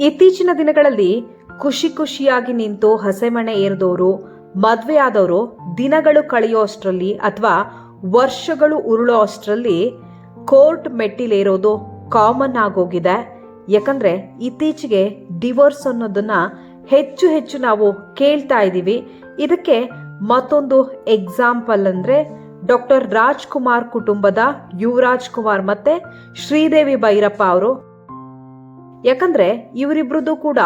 ಇತ್ತೀಚಿನ ದಿನಗಳಲ್ಲಿ ಖುಷಿ ಖುಷಿಯಾಗಿ ನಿಂತು ಹಸೆಮಣೆ ಏರಿದವರು, ಮದುವೆ ಆದವರು ದಿನಗಳು ಕಳೆಯೋ ಅಷ್ಟರಲ್ಲಿ ಅಥವಾ ವರ್ಷಗಳು ಉರುಳೋ ಅಷ್ಟರಲ್ಲಿ ಕೋರ್ಟ್ ಮೆಟ್ಟಿಲೇರೋದು ಕಾಮನ್ ಆಗೋಗಿದೆ. ಯಾಕಂದ್ರೆ ಇತ್ತೀಚೆಗೆ ಡಿವೋರ್ಸ್ ಅನ್ನೋದನ್ನ ಹೆಚ್ಚು ಹೆಚ್ಚು ನಾವು ಕೇಳ್ತಾ ಇದ್ದೀವಿ. ಇದಕ್ಕೆ ಮತ್ತೊಂದು ಎಕ್ಸಾಂಪಲ್ ಅಂದ್ರೆ ಡಾಕ್ಟರ್ ರಾಜ್ಕುಮಾರ್ ಕುಟುಂಬದ ಯುವರಾಜ್ ಕುಮಾರ್ ಮತ್ತೆ ಶ್ರೀದೇವಿ ಭೈರಪ್ಪ ಅವರು. ಯಾಕಂದ್ರೆ ಇವರಿಬ್ರದ್ದು ಕೂಡ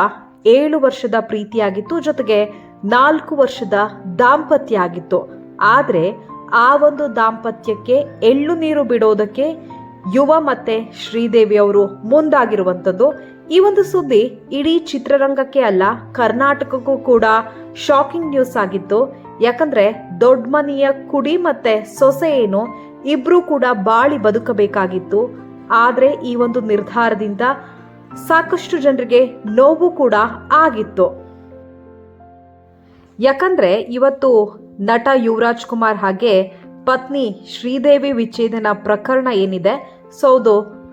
ಏಳು ವರ್ಷದ ಪ್ರೀತಿಯಾಗಿತ್ತು, ಜೊತೆಗೆ ನಾಲ್ಕು ವರ್ಷದ ದಾಂಪತ್ಯ ಆಗಿತ್ತು. ಆದ್ರೆ ಆ ಒಂದು ದಾಂಪತ್ಯಕ್ಕೆ ಎಳ್ಳು ನೀರು ಬಿಡೋದಕ್ಕೆ ಯುವ ಮತ್ತೆ ಶ್ರೀದೇವಿ ಅವರು ಮುಂದಾಗಿರುವಂಥದ್ದು. ಈ ಒಂದು ಸುದ್ದಿ ಇಡೀ ಚಿತ್ರರಂಗಕ್ಕೆ ಅಲ್ಲ, ಕರ್ನಾಟಕಕ್ಕೂ ಕೂಡ ಶಾಕಿಂಗ್ ನ್ಯೂಸ್ ಆಗಿತ್ತು. ಯಾಕಂದ್ರೆ ದೊಡ್ಡ ಮನೆಯ ಕುಡಿ ಮತ್ತೆ ಸೊಸೆ ಏನು, ಇಬ್ರು ಕೂಡ ಬಾಳಿ ಬದುಕಬೇಕಾಗಿತ್ತು. ಆದ್ರೆ ಈ ಒಂದು ನಿರ್ಧಾರದಿಂದ ಸಾಕಷ್ಟು ಜನರಿಗೆ ನೋವು ಕೂಡ ಆಗಿತ್ತು. ಯಾಕಂದ್ರೆ ಇವತ್ತು ನಟ ಯುವರಾಜ್ ಕುಮಾರ್ ಹಾಗೆ ಪತ್ನಿ ಶ್ರೀದೇವಿ ವಿಚ್ಛೇದನ ಪ್ರಕರಣ ಏನಿದೆ, ಸೊ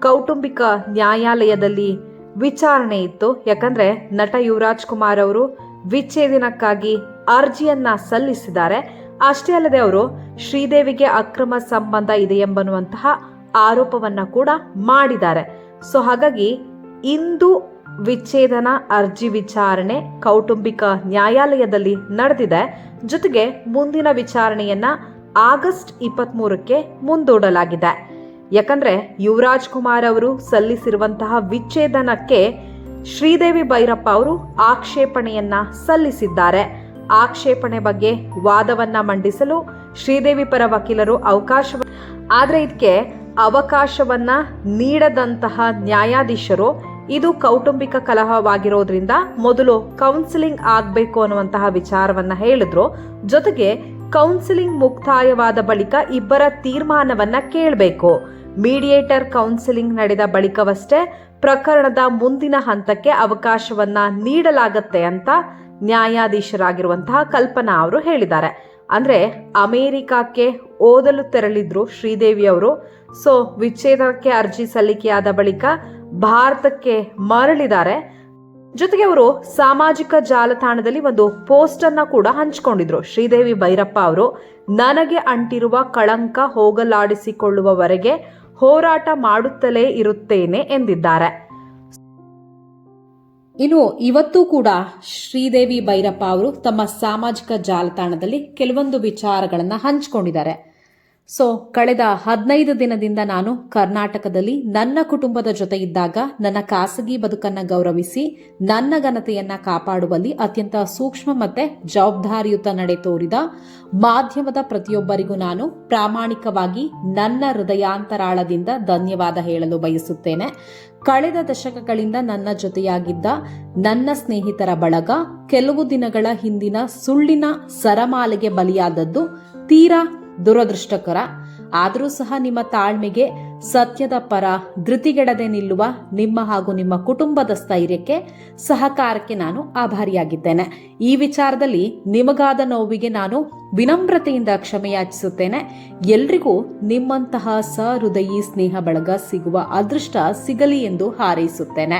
ಕೌಟುಂಬಿಕ ನ್ಯಾಯಾಲಯದಲ್ಲಿ ವಿಚಾರಣೆ ಇತ್ತು. ಯಾಕಂದ್ರೆ ನಟ ಯುವರಾಜ್ ಕುಮಾರ್ ಅವರು ವಿಚ್ಛೇದನಕ್ಕಾಗಿ ಅರ್ಜಿಯನ್ನ ಸಲ್ಲಿಸಿದ್ದಾರೆ. ಅಷ್ಟೇ ಅಲ್ಲದೆ ಅವರು ಶ್ರೀದೇವಿಗೆ ಅಕ್ರಮ ಸಂಬಂಧ ಇದೆ ಎಂಬನ್ನುವಂತಹ ಆರೋಪವನ್ನ ಕೂಡ ಮಾಡಿದ್ದಾರೆ. ಸೊ ಹಾಗಾಗಿ ಇಂದು ವಿಚ್ಛೇದನ ಅರ್ಜಿ ವಿಚಾರಣೆ ಕೌಟುಂಬಿಕ ನ್ಯಾಯಾಲಯದಲ್ಲಿ ನಡೆದಿದೆ. ಜೊತೆಗೆ ಮುಂದಿನ ವಿಚಾರಣೆಯನ್ನ ಆಗಸ್ಟ್ ಇಪ್ಪತ್ತ್ ಮೂರಕ್ಕೆ ಮುಂದೂಡಲಾಗಿದೆ. ಯಾಕಂದ್ರೆ ಯುವರಾಜ್ ಕುಮಾರ್ ಅವರು ಸಲ್ಲಿಸಿರುವಂತಹ ವಿಚ್ಛೇದನಕ್ಕೆ ಶ್ರೀದೇವಿ ಭೈರಪ್ಪ ಅವರು ಆಕ್ಷೇಪಣೆಯನ್ನ ಸಲ್ಲಿಸಿದ್ದಾರೆ. ಆಕ್ಷೇಪಣೆ ಬಗ್ಗೆ ವಾದವನ್ನ ಮಂಡಿಸಲು ಶ್ರೀದೇವಿ ಪರ ವಕೀಲರು ಅವಕಾಶ ಆದರೆ ಇದಕ್ಕೆ ಅವಕಾಶವನ್ನ ನೀಡದಂತಹ ನ್ಯಾಯಾಧೀಶರು ಇದು ಕೌಟುಂಬಿಕ ಕಲಹವಾಗಿರೋದ್ರಿಂದ ಮೊದಲು ಕೌನ್ಸಿಲಿಂಗ್ ಆಗಬೇಕು ಅನ್ನುವಂತಹ ವಿಚಾರವನ್ನ ಹೇಳಿದ್ರು. ಜೊತೆಗೆ ಕೌನ್ಸಿಲಿಂಗ್ ಮುಕ್ತಾಯವಾದ ಬಳಿಕ ಇಬ್ಬರ ತೀರ್ಮಾನವನ್ನ ಕೇಳಬೇಕು. ಮೀಡಿಯೇಟರ್ ಕೌನ್ಸಿಲಿಂಗ್ ನಡೆದ ಬಳಿಕವಷ್ಟೇ ಪ್ರಕರಣದ ಮುಂದಿನ ಹಂತಕ್ಕೆ ಅವಕಾಶವನ್ನ ನೀಡಲಾಗತ್ತೆ ಅಂತ ನ್ಯಾಯಾಧೀಶರಾಗಿರುವಂತಹ ಕಲ್ಪನಾ ಅವರು ಹೇಳಿದ್ದಾರೆ. ಅಂದ್ರೆ ಅಮೆರಿಕಕ್ಕೆ ಓದಲು ತೆರಳಿದ್ರು ಶ್ರೀದೇವಿ ಅವರು ಸೊ ವಿಚ್ಛೇದಕ್ಕೆ ಅರ್ಜಿ ಸಲ್ಲಿಕೆಯಾದ ಬಳಿಕ ಭಾರತಕ್ಕೆ ಮರಳಿದ್ದಾರೆ. ಜೊತೆಗೆ ಅವರು ಸಾಮಾಜಿಕ ಜಾಲತಾಣದಲ್ಲಿ ಒಂದು ಪೋಸ್ಟ್ ಅನ್ನ ಕೂಡ ಹಂಚಿಕೊಂಡಿದ್ರು. ಶ್ರೀದೇವಿ ಭೈರಪ್ಪ ಅವರು, ನನಗೆ ಅಂಟಿರುವ ಕಳಂಕ ಹೋಗಲಾಡಿಸಿಕೊಳ್ಳುವವರೆಗೆ ಹೋರಾಟ ಮಾಡುತ್ತಲೇ ಇರುತ್ತೇನೆ ಎಂದಿದ್ದಾರೆ. ಇನ್ನು ಇವತ್ತು ಕೂಡ ಶ್ರೀದೇವಿ ಭೈರಪ್ಪ ಅವರು ತಮ್ಮ ಸಾಮಾಜಿಕ ಜಾಲತಾಣದಲ್ಲಿ ಕೆಲವೊಂದು ವಿಚಾರಗಳನ್ನು ಹಂಚಿಕೊಂಡಿದ್ದಾರೆ. ಸೊ ಕಳೆದ ಹದಿನೈದು ದಿನದಿಂದ ನಾನು ಕರ್ನಾಟಕದಲ್ಲಿ ನನ್ನ ಕುಟುಂಬದ ಜೊತೆ ಇದ್ದಾಗ ನನ್ನ ಖಾಸಗಿ ಬದುಕನ್ನ ಗೌರವಿಸಿ, ನನ್ನ ಘನತೆಯನ್ನ ಕಾಪಾಡುವಲ್ಲಿ ಅತ್ಯಂತ ಸೂಕ್ಷ್ಮ ಮತ್ತೆ ಜವಾಬ್ದಾರಿಯುತ ನಡೆ ತೋರಿದ ಮಾಧ್ಯಮದ ಪ್ರತಿಯೊಬ್ಬರಿಗೂ ನಾನು ಪ್ರಾಮಾಣಿಕವಾಗಿ ನನ್ನ ಹೃದಯಾಂತರಾಳದಿಂದ ಧನ್ಯವಾದ ಹೇಳಲು ಬಯಸುತ್ತೇನೆ. ಕಳೆದ ದಶಕಗಳಿಂದ ನನ್ನ ಜೊತೆಯಾಗಿದ್ದ ನನ್ನ ಸ್ನೇಹಿತರ ಬಳಗ ಕೆಲವು ದಿನಗಳ ಹಿಂದಿನ ಸುಳ್ಳಿನ ಸರಮಾಲೆಗೆ ಬಲಿಯಾದದ್ದು ತೀರಾ ದುರದೃಷ್ಟಕರ. ಆದರೂ ಸಹ ನಿಮ್ಮ ತಾಳ್ಮೆಗೆ ಸತ್ಯದ ಪರ ಧೃತಿಗೆಡದೆ ನಿಲ್ಲುವ ನಿಮ್ಮ ಹಾಗೂ ನಿಮ್ಮ ಕುಟುಂಬದ ಸ್ಥೈರ್ಯಕ್ಕೆ ಸಹಕಾರಕ್ಕೆ ನಾನು ಆಭಾರಿಯಾಗಿದ್ದೇನೆ. ಈ ವಿಚಾರದಲ್ಲಿ ನಿಮಗಾದ ನೋವಿಗೆ ನಾನು ವಿನಮ್ರತೆಯಿಂದ ಕ್ಷಮೆಯಾಚಿಸುತ್ತೇನೆ ಎಲ್ರಿಗೂ ನಿಮ್ಮಂತಹ ಸಹೃದಯಿ ಸ್ನೇಹ ಬಳಗ ಸಿಗುವ ಅದೃಷ್ಟ ಸಿಗಲಿ ಎಂದು ಹಾರೈಸುತ್ತೇನೆ.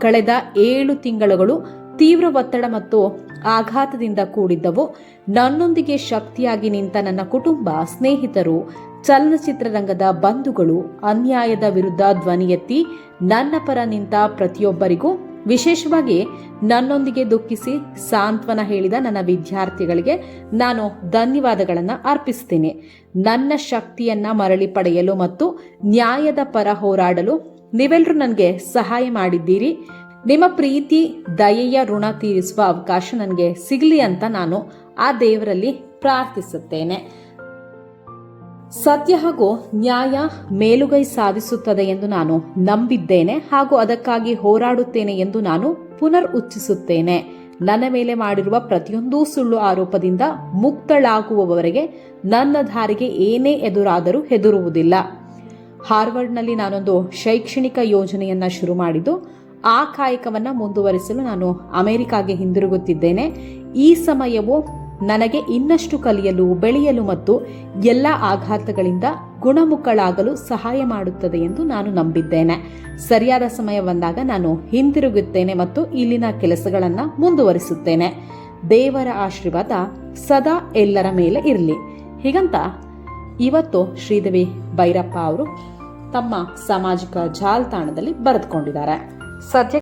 ಕಳೆದ ಏಳು ತಿಂಗಳುಗಳು ತೀವ್ರ ಒತ್ತಡ ಮತ್ತು ಆಘಾತದಿಂದ ಕೂಡಿದ್ದವು. ನನ್ನೊಂದಿಗೆ ಶಕ್ತಿಯಾಗಿ ನಿಂತ ನನ್ನ ಕುಟುಂಬ ಸ್ನೇಹಿತರು ಚಲನಚಿತ್ರರಂಗದ ಬಂಧುಗಳು ಅನ್ಯಾಯದ ವಿರುದ್ಧ ಧ್ವನಿ ಎತ್ತಿ ನನ್ನ ಪರ ನಿಂತ ಪ್ರತಿಯೊಬ್ಬರಿಗೂ, ವಿಶೇಷವಾಗಿ ನನ್ನೊಂದಿಗೆ ದುಃಖಿಸಿ ಸಾಂತ್ವನ ಹೇಳಿದ ನನ್ನ ವಿದ್ಯಾರ್ಥಿಗಳಿಗೆ ನಾನು ಧನ್ಯವಾದಗಳನ್ನು ಅರ್ಪಿಸ್ತೀನಿ. ನನ್ನ ಶಕ್ತಿಯನ್ನ ಮರಳಿ ಪಡೆಯಲು ಮತ್ತು ನ್ಯಾಯದ ಪರ ಹೋರಾಡಲು ನೀವೆಲ್ಲರೂ ನನಗೆ ಸಹಾಯ ಮಾಡಿದ್ದೀರಿ. ನಿಮ್ಮ ಪ್ರೀತಿ, ದಯೆಯ ಋಣ ತೀರಿಸುವ ಅವಕಾಶ ನನಗೆ ಸಿಗಲಿ ಅಂತ ನಾನು ಆ ದೇವರಲ್ಲಿ ಪ್ರಾರ್ಥಿಸುತ್ತೇನೆ. ಸತ್ಯ ಹಾಗೂ ನ್ಯಾಯ ಮೇಲುಗೈ ಸಾಧಿಸುತ್ತದೆ ಎಂದು ನಾನು ನಂಬಿದ್ದೇನೆ ಹಾಗೂ ಅದಕ್ಕಾಗಿ ಹೋರಾಡುತ್ತೇನೆ ಎಂದು ನಾನು ಪುನರ್ ಉಚ್ಚಿಸುತ್ತೇನೆ ನನ್ನ ಮೇಲೆ ಮಾಡಿರುವ ಪ್ರತಿಯೊಂದು ಸುಳ್ಳು ಆರೋಪದಿಂದ ಮುಕ್ತಳಾಗುವವರೆಗೆ ನನ್ನ ದಾರಿಗೆ ಏನೇ ಎದುರಾದರೂ ಹೆದರುವುದಿಲ್ಲ. ಹಾರ್ವರ್ಡ್ನಲ್ಲಿ ನಾನೊಂದು ಶೈಕ್ಷಣಿಕ ಯೋಜನೆಯನ್ನ ಶುರು ಮಾಡಿದ್ದು, ಆ ಕಾಯಕವನ್ನ ಮುಂದುವರಿಸಲು ನಾನು ಅಮೆರಿಕಾಗೆ ಹಿಂದಿರುಗುತ್ತಿದ್ದೇನೆ. ಈ ಸಮಯವು ನನಗೆ ಇನ್ನಷ್ಟು ಕಲಿಯಲು, ಬೆಳೆಯಲು ಮತ್ತು ಎಲ್ಲ ಆಘಾತಗಳಿಂದ ಗುಣಮುಖಳಾಗಲು ಸಹಾಯ ಮಾಡುತ್ತದೆ ಎಂದು ನಾನು ನಂಬಿದ್ದೇನೆ. ಸರಿಯಾದ ಸಮಯ ಬಂದಾಗ ನಾನು ಹಿಂತಿರುಗುತ್ತೇನೆ ಮತ್ತು ಇಲ್ಲಿನ ಕೆಲಸಗಳನ್ನು ಮುಂದುವರಿಸುತ್ತೇನೆ. ದೇವರ ಆಶೀರ್ವಾದ ಸದಾ ಎಲ್ಲರ ಮೇಲೆ ಇರಲಿ. ಹೀಗಂತ ಇವತ್ತು ಶ್ರೀದೇವಿ ಭೈರಪ್ಪ ಅವರು ತಮ್ಮ ಸಾಮಾಜಿಕ ಜಾಲತಾಣದಲ್ಲಿ ಬರೆದುಕೊಂಡಿದ್ದಾರೆ. ಸದ್ಯ